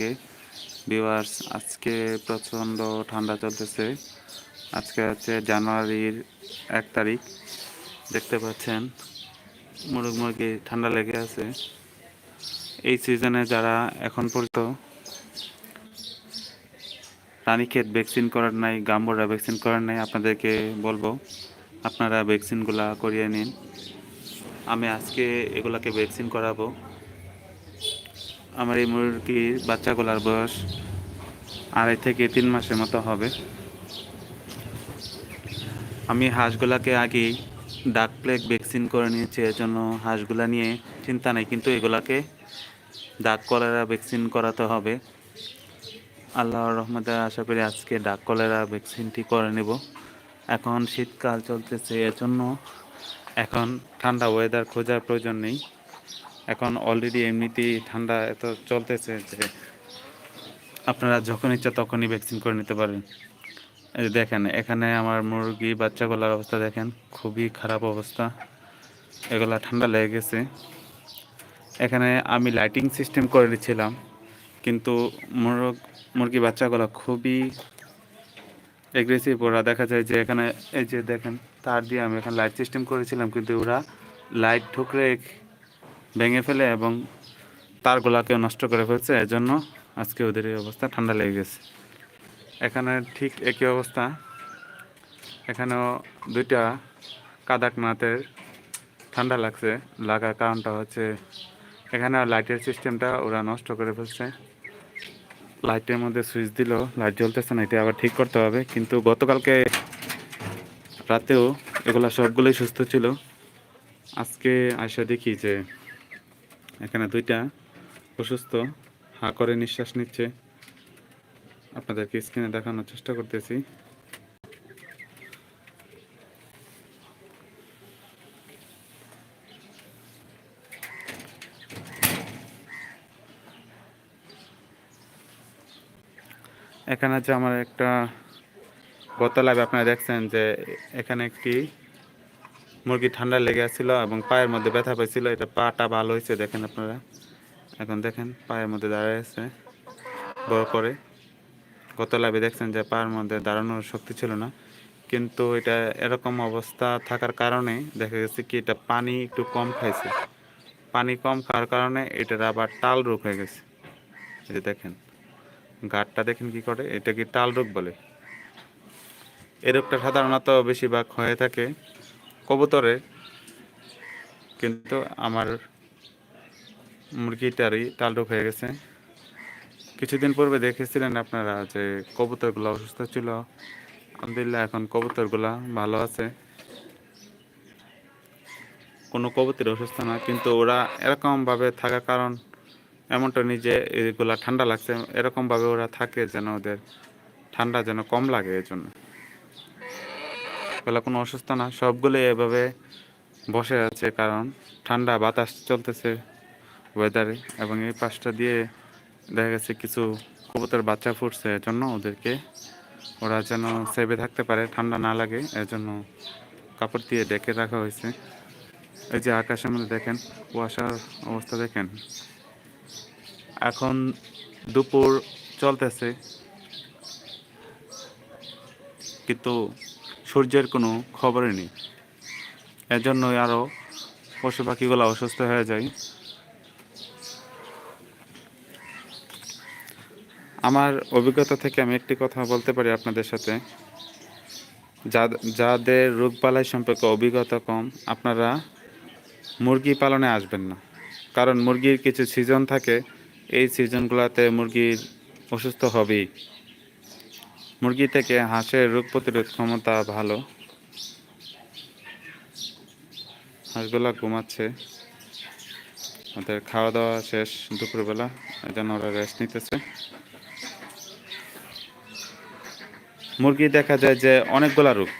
সবাইকে ভিউয়ার্স, আজকে প্রচণ্ড ঠান্ডা চলতেছে। আজকে হচ্ছে জানুয়ারির এক তারিখ। দেখতে পাচ্ছেন মুরগ মুরগি ঠান্ডা লেগে আছে। এই সিজনে যারা এখন পর্যন্ত রানীক্ষেত ভ্যাকসিন করার নাই, গাম্বরা ভ্যাকসিন করার নাই, আপনাদেরকে বলব, আপনারা ভ্যাকসিনগুলা করিয়ে নিন। আমি আজকে এগুলাকে ভ্যাকসিন করাবো। আমার এই মুরগির বাচ্চাগুলার বয়স আড়াই থেকে তিন মাসের মতো হবে। আমি হাঁসগুলাকে আগেই ডাক প্লেগ ভ্যাকসিন করে নিয়েছি এর জন্য হাঁসগুলা নিয়ে চিন্তা নেই, কিন্তু এগুলাকে ডাক কলেরা ভ্যাকসিন করাতে হবে। আল্লাহর রহমতে আশা করি আজকে ডাক কলেরা ভ্যাকসিনটি করে নেব। এখন শীতকাল চলতেছে এর জন্য এখন ঠান্ডা ওয়েদার খোঁজার প্রয়োজন নেই। এখন অলরেডি এমনিতেই ঠান্ডা এত চলতেছে যে আপনারা যখন ইচ্ছা তখনই ভ্যাকসিন করে নিতে পারেন। দেখেন, এখানে আমার মুরগি, বাচ্চাগুলোর অবস্থা দেখেন, খুবই খারাপ অবস্থা। এগুলা ঠান্ডা লেগে গেছে। এখানে আমি লাইটিং সিস্টেম করে দিচ্ছিলাম কিন্তু মুরগ, মুরগি বাচ্চাগুলো খুবই এগ্রেসিভ ওরা দেখা যায় যে এখানে, এই যে দেখেন, তার দিয়ে আমি এখানে লাইট সিস্টেম করেছিলাম, কিন্তু ওরা লাইট ঠুকরে ভেঙে ফেলে এবং তারগুলাকেও নষ্ট করে ফেলছে, এজন্য আজকে ওদের এই অবস্থা ঠান্ডা লেগে গেছে। এখানে ঠিক একই অবস্থা। এখানেও দুইটা কাদাকনাথের ঠান্ডা লাগছে। লাগার কারণটা হচ্ছে এখানে লাইটের সিস্টেমটা ওরা নষ্ট করে ফেলছে। লাইটের মধ্যে সুইচ দিল, লাইট জ্বলতেছে না, এটা আবার ঠিক করতে হবে। কিন্তু গতকালকে রাতেও এগুলো সবগুলোই সুস্থ ছিল। আজকে আসা দেখি যে এখানে দুইটা অসুস্থ হা করে নিঃশ্বাস নিচ্ছে। আপনাদেরকে স্ক্রিনে দেখানোর চেষ্টা করতেছি। এখানে হচ্ছে আমার একটা গত আপনারা দেখছেন যে এখানে একটি মুরগি ঠান্ডা লেগে আসছিল এবং পায়ের মধ্যে ব্যথা পেয়েছিল এটা পাটা ভালো হয়েছে, দেখেন আপনারা। এখন দেখেন, পায়ের মধ্যে দাঁড়ায় আছে, বড় করে। গত লাভে দেখছেন যে পায়ের মধ্যে দাঁড়ানোর শক্তি ছিল না। কিন্তু এটা এরকম অবস্থা থাকার কারণে দেখা গেছে কি, এটা পানি একটু কম খাইছে। পানি কম খাওয়ার কারণে এটার আবার টাল রোগ হয়ে গেছে। এই যে দেখেন গাঢ়টা দেখেন কি করে, এটা কি টাল রোগ বলে? এই রোগটা সাধারণত বেশিরভাগ হয়ে থাকে। কবুতরে, কিন্তু আমার মুরগিটারই রোগ হয়ে গেছে। কিছুদিন পূর্বে দেখেছিলেন আপনারা যে কবুতরগুলো অসুস্থ ছিল। আলহামদুলিল্লাহ, এখন কবুতরগুলা ভালো আছে। কোনো কবুতর অসুস্থ না, কিন্তু ওরা এরকমভাবে থাকার কারণ এমনটা নিজে এগুলা ঠান্ডা লাগছে। এরকমভাবে ওরা থাকে যেন ওদের ঠান্ডা যেন কম লাগে এর এগুলো কোনো অসুস্থ না সবগুলোই এভাবে বসে আছে কারণ ঠান্ডা বাতাস চলতেছে ওয়েদারে এবং এই পাশটা দিয়ে দেখা গেছে কিছু কবুতর বাচ্চা ফুটছে এর জন্য ওদেরকে ওরা যেন সেভে থাকতে পারে, ঠান্ডা না লাগে এর জন্য কাপড় দিয়ে ডেকে রাখা হয়েছে। এই যে আকাশের মধ্যে দেখেন, কুয়াশার অবস্থা দেখেন। এখন দুপুর চলতেছে, কিন্তু সূর্যের কোনো খবরই নেই। এর জন্যই আরও পশু পাখিগুলো অসুস্থ হয়ে যায়। আমার অভিজ্ঞতা থেকে আমি একটি কথা বলতে পারি আপনাদের সাথে। যা- যাদের রোগবালাই সম্পর্কে অভিজ্ঞতা কম, আপনারা মুরগি পালনে আসবেন না। কারণ মুরগির কিছু সিজন থাকে, এই সিজনগুলোতে মুরগির অসুস্থ হবেই। মুরগি থেকে হাঁসের রোগ প্রতিরোধ ক্ষমতা ভালো। হাঁসগুলা ঘুমাচ্ছে। ওদের খাওয়া দাওয়া শেষ দুপুরবেলা, এই ওরা রেস্ট নিতেছে। মুরগি দেখা যায় যে অনেকগুলা রোগ।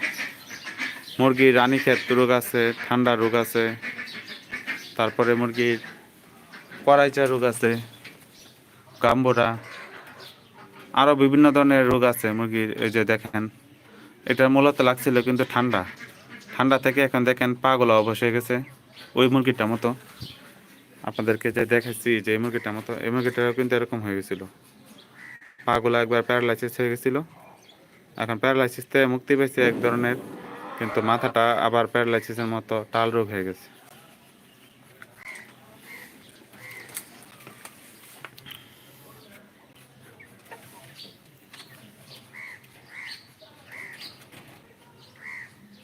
মুরগির রানীক্ষেত রোগ আছে, ঠান্ডা রোগ আছে, তারপরে মুরগির কড়াইচা রোগ আছে, গাম্বরা আরও বিভিন্ন ধরনের রোগ আছে মুরগির, এই যে দেখেন। এটা মূলত লাগছিল কিন্তু ঠান্ডা। ঠান্ডা থেকে এখন দেখেন পাগুলো অবশ হয়ে গেছে ওই মুরগিটার মতো। আপনাদেরকে যে দেখাচ্ছি যে এই মুরগিটার মতো, এই মুরগিটাও কিন্তু এরকম হয়ে গেছিল। পাগুলো একবার প্যারালাইসিস হয়ে গেছিল। এখন প্যারালাইসিস থেকে মুক্তি পেয়েছে এক ধরনের, কিন্তু মাথাটা আবার প্যারালাইসিসের মতো টাল রোগ হয়ে গেছে।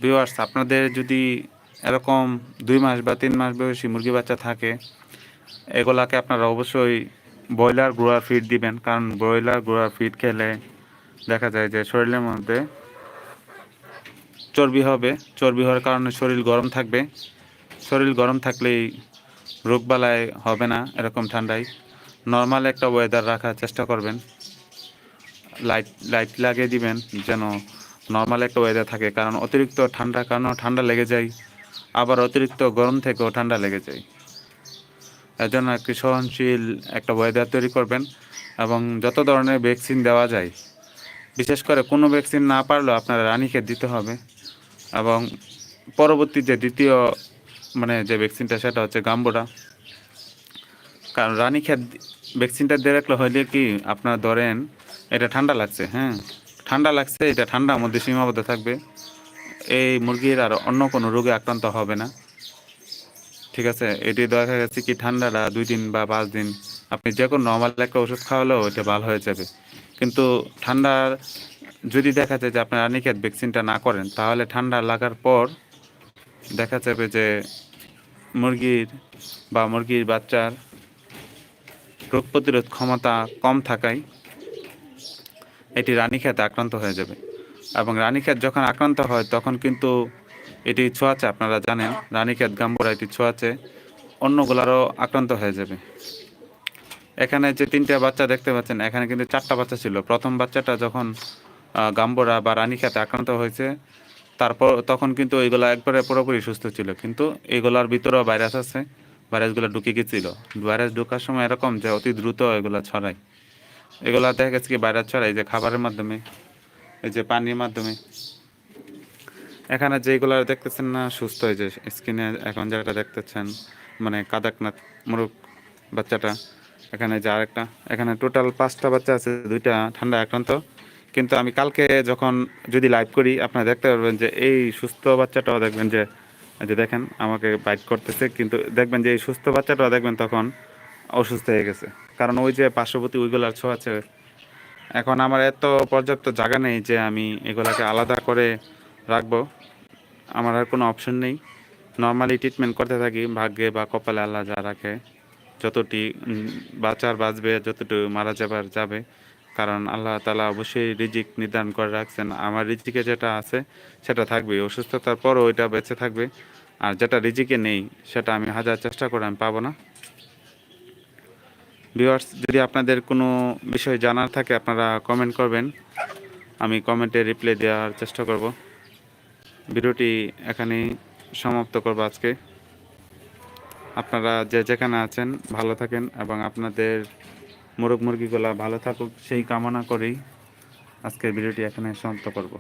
ভিউয়ার্স আপনাদের যদি এরকম দুই মাস বা তিন মাস বয়সী মুরগি বাচ্চা থাকে, এগুলাকে আপনারা অবশ্যই ব্রয়লার গ্রোয়ার ফিড দিবেন। কারণ ব্রয়লার গ্রোয়ার ফিড খেলে দেখা যায় যে শরীরের মধ্যে চর্বি হবে। চর্বি হওয়ার কারণে শরীর গরম থাকবে। শরীর গরম থাকলেই রোগবালাই হবে না এরকম ঠান্ডায়। নর্মাল একটা ওয়েদার রাখার চেষ্টা করবেন। লাইট লাইট লাগিয়ে দিবেন যেন নর্মাল একটা ওয়েদার থাকে, কারণ অতিরিক্ত ঠান্ডা কারণেও ঠান্ডা লেগে যায়, আবার অতিরিক্ত গরম থেকেও ঠান্ডা লেগে যায়। এর জন্য একটি সহনশীল একটা ওয়েদার তৈরি করবেন এবং যত ধরনের ভ্যাকসিন দেওয়া যায়, বিশেষ করে কোনো ভ্যাকসিন না পারলেও আপনার রানীকে দিতে হবে এবং পরবর্তী যে দ্বিতীয় মানে যে ভ্যাকসিনটা সেটা হচ্ছে গাম্বোরা কারণ রানীক্ষেত ভ্যাকসিনটা দিয়ে রাখলে হইলে কি আপনার ধরেন এটা ঠান্ডা লাগছে হ্যাঁ? ঠান্ডা লাগছে, এটা ঠান্ডার মধ্যে সীমাবদ্ধ থাকবে। এই মুরগির আর অন্য কোনো রোগে আক্রান্ত হবে না। ঠিক আছে, এটি দেখা গেছে কি ঠান্ডাটা দুই দিন বা পাঁচ দিন। আপনি যে কোনো নর্মাল একটা ওষুধ খাওয়ালেও এটা ভালো হয়ে যাবে। কিন্তু ঠান্ডার, যদি দেখা যায় যে আপনার রানীক্ষেত ভ্যাকসিনটা না করেন, তাহলে ঠান্ডা লাগার পর দেখা যাবে যে মুরগির বা মুরগির বাচ্চার রোগ প্রতিরোধ ক্ষমতা কম থাকায় এটি রানীক্ষেতে আক্রান্ত হয়ে যাবে। এবং রানীক্ষেত যখন আক্রান্ত হয়, তখন কিন্তু এটি ছোঁয়াচে, আপনারা জানেন রানীক্ষেত গাম্বরা এটি ছোঁয়াচে অন্যগুলারও আক্রান্ত হয়ে যাবে। এখানে যে তিনটা বাচ্চা দেখতে পাচ্ছেন, এখানে কিন্তু চারটা বাচ্চা ছিল। প্রথম বাচ্চাটা যখন গাম্বরা বা রানীক্ষেতে আক্রান্ত হয়েছে, তারপর তখন কিন্তু এইগুলা একবারে পুরোপুরি সুস্থ ছিল। কিন্তু এইগুলার ভিতরেও ভাইরাস আছে, ভাইরাসগুলো ঢুকে গেছিল। ভাইরাস ঢোকার সময় এরকম যে অতি দ্রুত এগুলা ছড়ায়। এগুলা দেখা গেছে কি ভাইরাস ছড়ায় যে খাবারের মাধ্যমে, এই যে পানির মাধ্যমে। এখানে যেগুলো দেখতেছেন না, সুস্থ এই যে স্কিনে এখন যেটা দেখতেছেন মানে কাদাকনাথ মুরুগ বাচ্চাটা, এখানে যে আরেকটা, এখানে টোটাল পাঁচটা বাচ্চা আছে, দুইটা ঠান্ডা আক্রান্ত। কিন্তু আমি কালকে যখন যদি লাইভ করি, আপনারা দেখতে পারবেন যে এই সুস্থ বাচ্চাটাও দেখবেন যে, এই যে দেখেন আমাকে বাইট করতেছে, কিন্তু দেখবেন যে এই সুস্থ বাচ্চাটাও দেখবেন তখন অসুস্থ হয়ে গেছে। কারণ ওই যে পার্শ্ববর্তী ওইগুলার ছোঁয়াছে এখন আমার এত পর্যাপ্ত জায়গা নেই যে আমি এগুলাকে আলাদা করে রাখব। আমার আর কোনো অপশন নেই। নর্মালি ট্রিটমেন্ট করতে থাকি, ভাগ্যে বা কপালে আল্লাহ যা রাখে, যতটি বাঁচার বাঁচবে, যতটুকু মারা যাবার যাবে। কারণ আল্লাহ তালা অবশ্যই রিজিক নির্ধারণ করে রাখছেন। আমার রিজিকে যেটা আছে, সেটা থাকবে। অসুস্থতার পরও ওইটা বেঁচে থাকবে। আর যেটা রিজিকে নেই, সেটা আমি হাজার চেষ্টা করে আমি পাবো না। ভিউয়ার্স যদি আপনাদের কোনো বিষয় জানার থাকে, আপনারা কমেন্ট করবেন। আমি কমেন্টে রিপ্লাই দেওয়ার চেষ্টা করব। ভিডিওটি এখানেই সমাপ্ত করব আজকে। আপনারা যে যেখানে আছেন, ভালো থাকেন এবং আপনাদের মোরগ মুরগিগুলা ভালো থাকুক, সেই কামনা করেই আজকের ভিডিওটি এখানে সমাপ্ত করব।